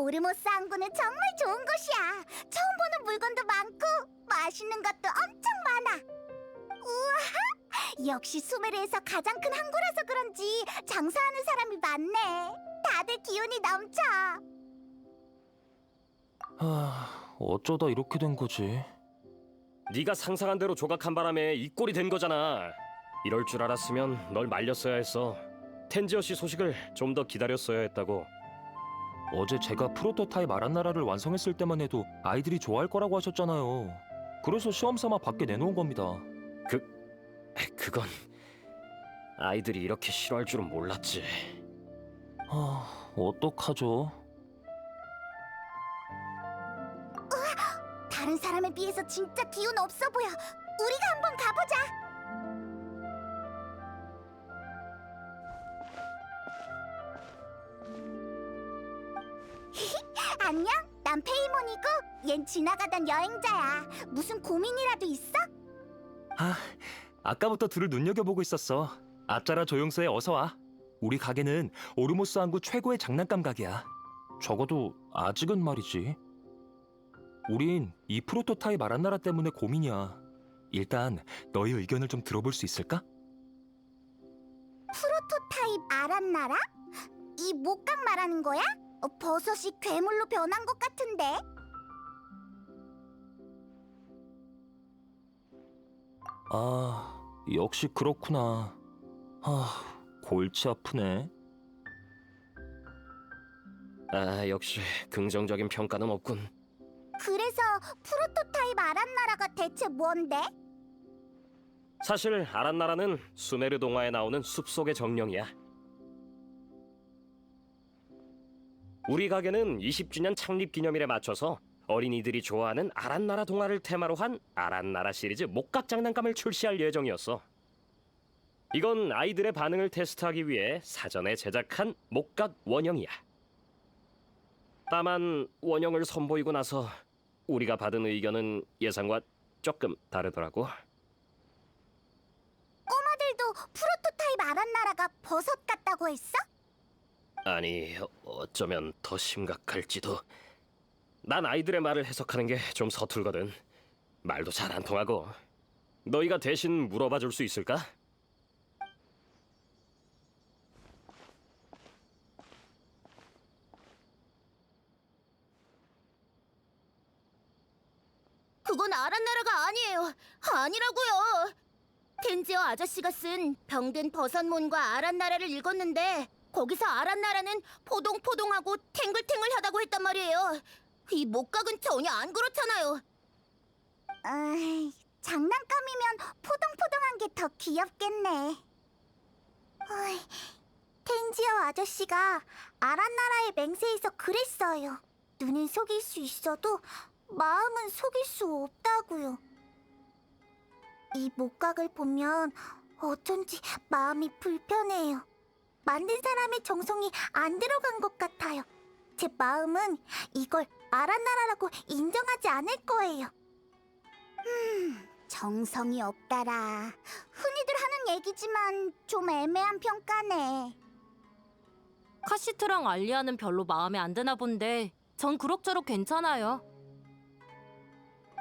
오르모스 항구는 정말 좋은 곳이야. 처음 보는 물건도 많고 맛있는 것도 엄청 많아. 우와, 역시 수메르에서 가장 큰 항구라서 그런지 장사하는 사람이 많네. 다들 기운이 넘쳐. 아, 어쩌다 이렇게 된 거지? 네가 상상한 대로 조각한 바람에 이 꼴이 된 거잖아. 이럴 줄 알았으면 널 말렸어야 했어. 텐지어 씨 소식을 좀 더 기다렸어야 했다고. 어제 제가 프로토타입 아란나라를 완성했을 때만 해도 아이들이 좋아할 거라고 하셨잖아요. 그래서 시험 삼아 밖에 내놓은 겁니다. 그건 아이들이 이렇게 싫어할 줄은 몰랐지. 아, 어떡하죠? 다른 사람에 비해서 진짜 기운 없어 보여. 우리가 한번 가보자. 안녕, 난 페이몬이고 얜 지나가던 여행자야. 무슨 고민이라도 있어? 아, 아까부터 둘을 눈여겨보고 있었어. 앞자라 조용소에 어서 와. 우리 가게는 오르모스 항구 최고의 장난감 가게야. 적어도 아직은 말이지. 우린 이 프로토타입 아란나라 때문에 고민이야. 일단 너희 의견을 좀 들어볼 수 있을까? 프로토타입 아란나라? 이 목각 말하는 거야? 어, 버섯이 괴물로 변한 것 같은데. 아, 역시 그렇구나. 아, 골치 아프네. 아 역시 긍정적인 평가는 없군. 그래서 프로토타입 아란나라가 대체 뭔데? 사실 아란나라는 수메르 동화에 나오는 숲속의 정령이야. 우리 가게는 20주년 창립 기념일에 맞춰서 어린이들이 좋아하는 아란나라 동화를 테마로 한 아란나라 시리즈 목각 장난감을 출시할 예정이었어. 이건 아이들의 반응을 테스트하기 위해 사전에 제작한 목각 원형이야. 다만 원형을 선보이고 나서 우리가 받은 의견은 예상과 조금 다르더라고. 꼬마들도 프로토타입 아란나라가 버섯 같다고 했어? 아니 어쩌면 더 심각할지도 난 아이들의 말을 해석하는 게 좀 서툴거든 말도 잘 안 통하고 너희가 대신 물어봐 줄 수 있을까? 그건 아란나라가 아니에요. 아니라고요. 텐지어 아저씨가 쓴 병든 버섯몬과 아란나라를 읽었는데 거기서 아란나라는 포동포동하고 탱글탱글하다고 했단 말이에요. 이 목각은 전혀 안 그렇잖아요. 에이, 장난감이면 포동포동한 게 더 귀엽겠네. 어이, 텐지어 아저씨가 아란나라의 맹세에서 그랬어요. 눈은 속일 수 있어도 마음은 속일 수 없다고요. 이 목각을 보면 어쩐지 마음이 불편해요. 만든 사람의 정성이 안 들어간 것 같아요. 제 마음은 이걸 아란나라라고 인정하지 않을 거예요. 음, 정성이 없다라. 흔히들 하는 얘기지만 좀 애매한 평가네. 카시트랑 알리아는 별로 마음에 안 드나 본데 전 그럭저럭 괜찮아요.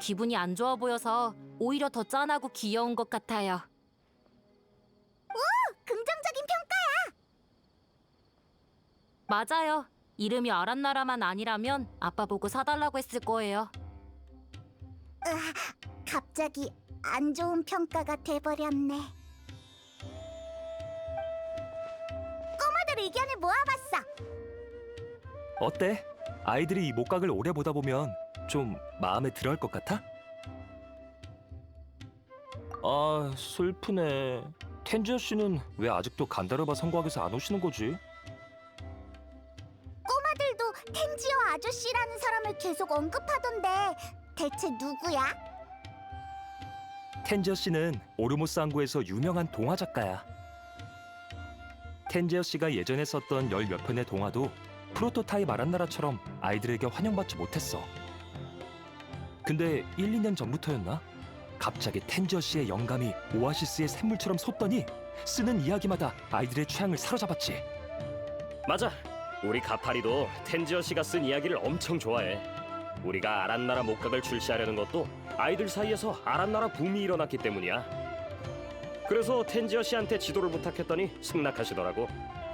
기분이 안 좋아 보여서 오히려 더 짠하고 귀여운 것 같아요. 맞아요. 이름이 아란나라만 아니라면 아빠 보고 사달라고 했을 거예요. 갑자기 안 좋은 평가가 돼버렸네. 꼬마들 의견을 모아봤어. 어때? 아이들이 이 목각을 오래 보다 보면 좀 마음에 들어 할 것 같아? 아, 슬프네. 텐지어 씨는 왜 아직도 간다르바 성곽에서 안 오시는 거지? 계속 언급하던데 대체 누구야? 텐지어 씨는 오르모스 항구에서 유명한 동화 작가야. 텐지어 씨가 예전에 썼던 열 몇 편의 동화도 프로토타입 아란나라처럼 아이들에게 환영받지 못했어. 근데 1, 2년 전부터였나? 갑자기 텐지어 씨의 영감이 오아시스의 샘물처럼 솟더니 쓰는 이야기마다 아이들의 취향을 사로잡았지. 맞아 우리 가파리도 텐지어 씨가 쓴 이야기를 엄청 좋아해. 우리가 아란나라 목각을 출시하려는 것도 아이들 사이에서 아란나라 붐이 일어났기 때문이야. 그래서 텐지어 씨한테 지도를 부탁했더니 승낙하시더라고.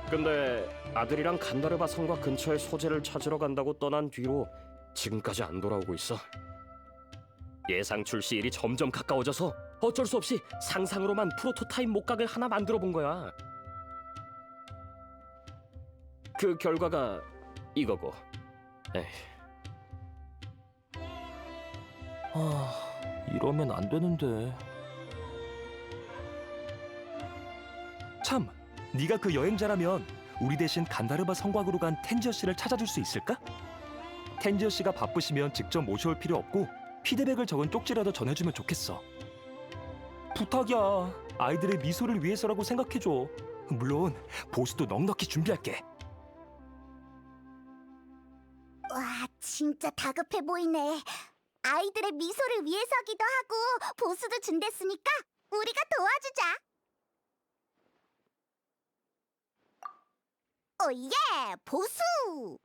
근데 아들이랑 간다르바 성곽 근처의 소재를 찾으러 간다고 떠난 뒤로 지금까지 안 돌아오고 있어. 예상 출시일이 점점 가까워져서 어쩔 수 없이 상상으로만 프로토타입 목각을 하나 만들어 본 거야. 그 결과가 이거고. 에이, 아, 이러면 안 되는데. 참, 네가 그 여행자라면 우리 대신 간다르바 성곽으로 간 텐지어 씨를 찾아줄 수 있을까? 텐지어 씨가 바쁘시면 직접 모셔올 필요 없고 피드백을 적은 쪽지라도 전해주면 좋겠어. 부탁이야. 아이들의 미소를 위해서라고 생각해줘. 물론 보수도 넉넉히 준비할게. 와, 진짜 다급해 보이네. 아이들의 미소를 위해서기도 하고 보수도 준댔으니까 우리가 도와주자. 오예, 보수!